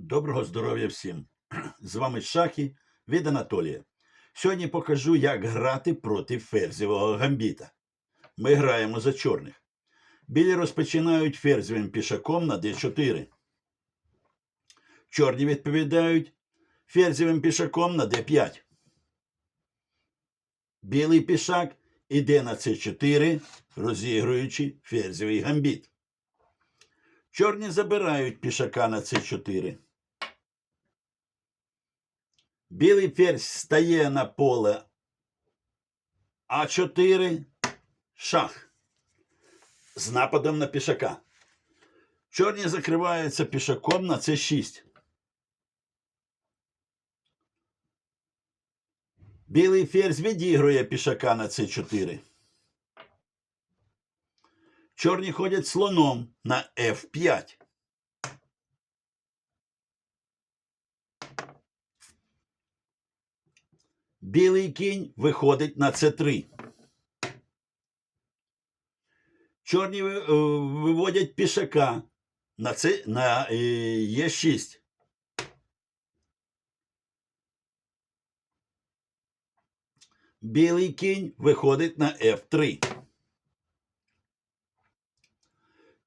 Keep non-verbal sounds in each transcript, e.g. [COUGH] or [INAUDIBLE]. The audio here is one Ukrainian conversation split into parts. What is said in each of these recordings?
Доброго здоров'я всім! [CLEARS THROAT] З вами Шахі від Анатолія. Сьогодні покажу, як грати проти ферзівого гамбіта. Ми граємо за чорних. Білі розпочинають ферзівим пішаком на d4. Чорні відповідають ферзівим пішаком на d5. Білий пішак іде на c4, розігруючи ферзівий гамбіт. Чорні забирають пішака на c4. Білий ферзь стає на поле А4, шах з нападом на пішака. Чорні закриваються пішаком на c6. Білий ферзь відігрує пішака на c4. Чорні ходять слоном на F5. Білий кінь виходить на С3. Чорні е, виводять пішака на, С, на е, Е6. Білий кінь виходить на F3.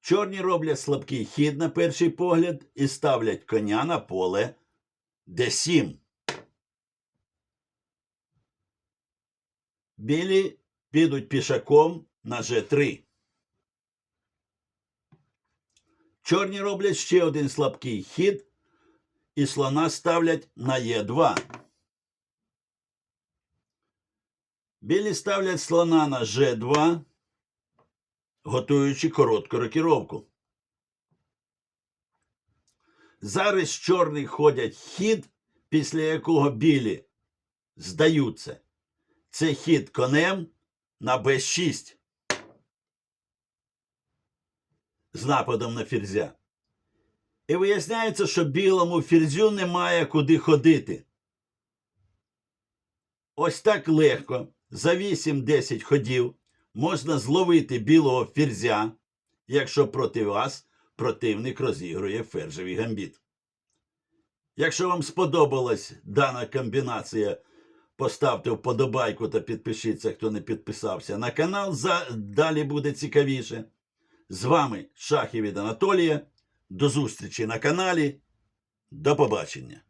Чорні роблять слабкий хід на перший погляд і ставлять коня на поле d7. Білі підуть пішаком на g3. Чорні роблять ще один слабкий хід і слона ставлять на Е2. Білі ставлять слона на G2 готуючи коротку рокіровку. Зараз чорний ходять хід, після якого білі здаються. Це хід конем на Б6 з нападом на ферзя. І виясняється, що білому ферзю немає куди ходити. Ось так легко за 8-10 ходів можна зловити білого ферзя, якщо проти вас противник розігрує ферзовий гамбіт. Якщо вам сподобалась дана комбінація, поставте вподобайку та підпишіться, хто не підписався на канал. Далі буде цікавіше. З вами Шахів від Анатолія. До зустрічі на каналі. До побачення.